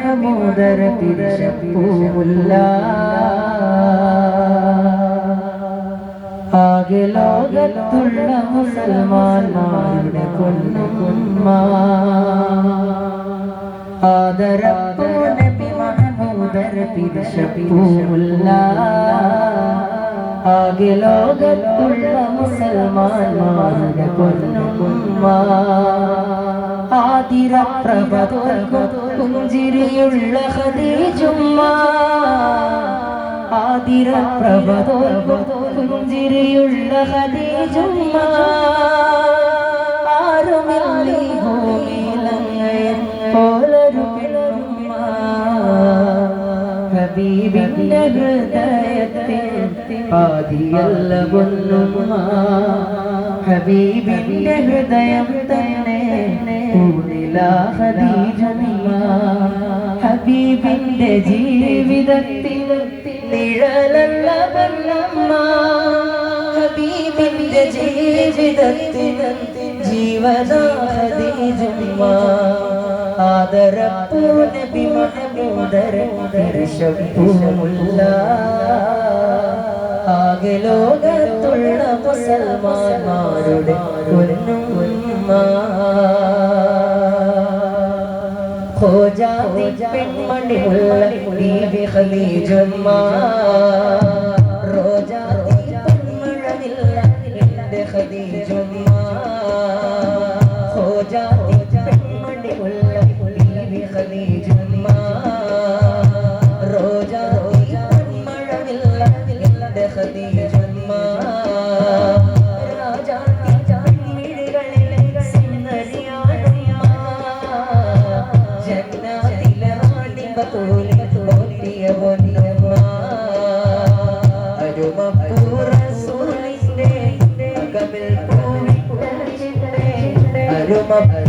മഹമൂദർ തിരിശപ്പൂമുല്ല ആകെ ലോകത്തുള്ള മുസൽമാന്മാരുടെ കൊന്നുകുന്മ ആദരപ്പോ നബി മഹമൂദർ തിരിശപ്പൂമുല്ല ആകെ ലോകത്തുള്ള മുസൽമാന്മാരുടെ പൊന്നുകുമ്മ ആതിര പ്രഭതോർക്കും പുഞ്ചിരിയുള്ള ഹദീജുമ്മ ആതിര പ്രഭതോർക്കും പുഞ്ചിരിയുള്ള ഹദീജുമ്മ ഹൃദയത്തിൽ ആദിയല്ല പൊന്നുമ്മ ഹബീബിന്റെ ഹൃദയം തന്നെ ഹബീബിന്റെ ജീവിതത്തിൽ നിഴലല്ല വല്ലമ്മ ഹബീബിന്റെ ജീവിതത്തിൽ ജീവന ഖദീജുമ്മ ആദരപ്പൂ നബി തിരുശബ്ദമുല്ല ആകെ ലോകത്തുള്ള മുസൽമാന്മാരുടെ പൊന്നുമ്മ ഖോജാതി പെൺമണിമുള്ള ബീബി ഖദീജുമ്മ my baby.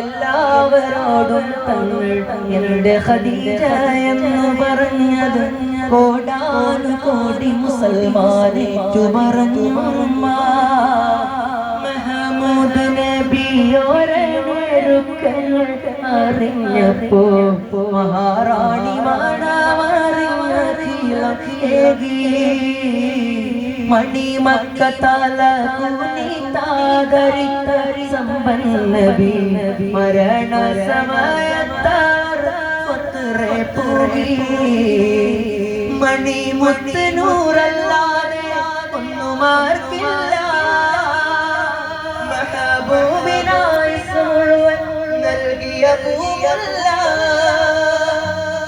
എല്ലാവരോടും തങ്ങൾ എന്റെ ഖദീജ എന്ന് പറഞ്ഞത് കോടാനു കോടി മുസൽമാനെ ചുമറഞ്ഞു മഹമൂദ് നബിയോരെ നേരുക്കങ്ങൾ അറിഞ്ഞപ്പോ മഹാറാണി മണിമക്കത്തല കുനിതാദരിത്തരി സമ്പന്നബി മരണ സമയത്താർ സ്വത്തറെ പോയി മുത്തനൂറല്ലാതെ നൂറല്ലാതെ ഒന്നുമാർക്കില്ല. മഹബൂബിനായി മുഴുവൻ നൽകിയ പൂവല്ല.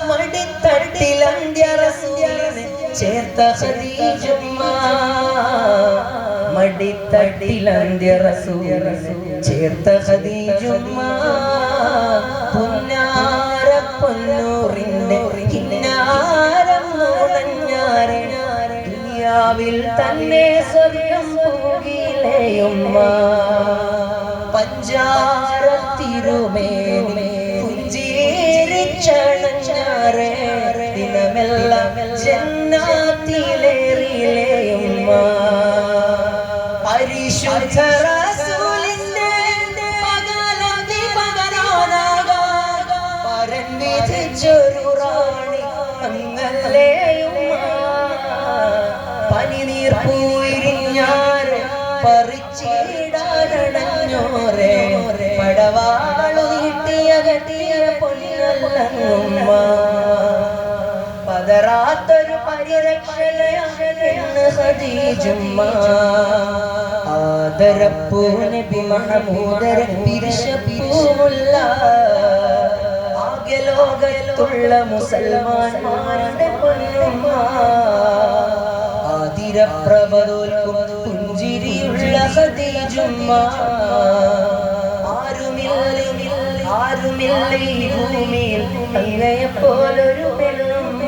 മടിത്തട്ടിലന്ത്യ റസൂലിനെ ചേർത്ത ഖദീജുമ്മ. മടിത്തട്ടിലന്ത്യ റസൂലിനെ ചേർത്ത ഖദീജുമ്മ. ദുനിയാവിൽ തന്നെ സ്വർഗം പോകിലേയുമ്മ പഞ്ചാരത്തിരുമേനി തിരുമേനി പുഞ്ചിരിച്ചണഞ്ഞാറെ ദിനമെല്ലാം ജന്നാത്തിലേറിയിലെയുമ്മ പരിശുദ്ധ ഇടവാളു നീട്ടിയകത്തിയ പൊന്നല്ലുമ്മ. പതറാത്തൊരു പരിരക്ഷകയാണ് ഖദീജുമ്മ ആദരപ്പൂ നബി മഹമൂദര പിരിശപ്പൂമുള്ള ആകെ ലോകത്തുള്ള മുസൽമാന്മാരുടെ പൊന്നുമ്മ. ആതിരപ്രഭതോൽക്കും പുഞ്ചിരിയുള്ള ഖദീജുമ്മ ആരുമില്ല ഈ ഭൂമിയിൽ അങ്ങയെ പോലൊരു പെണ്ണുമ്മ.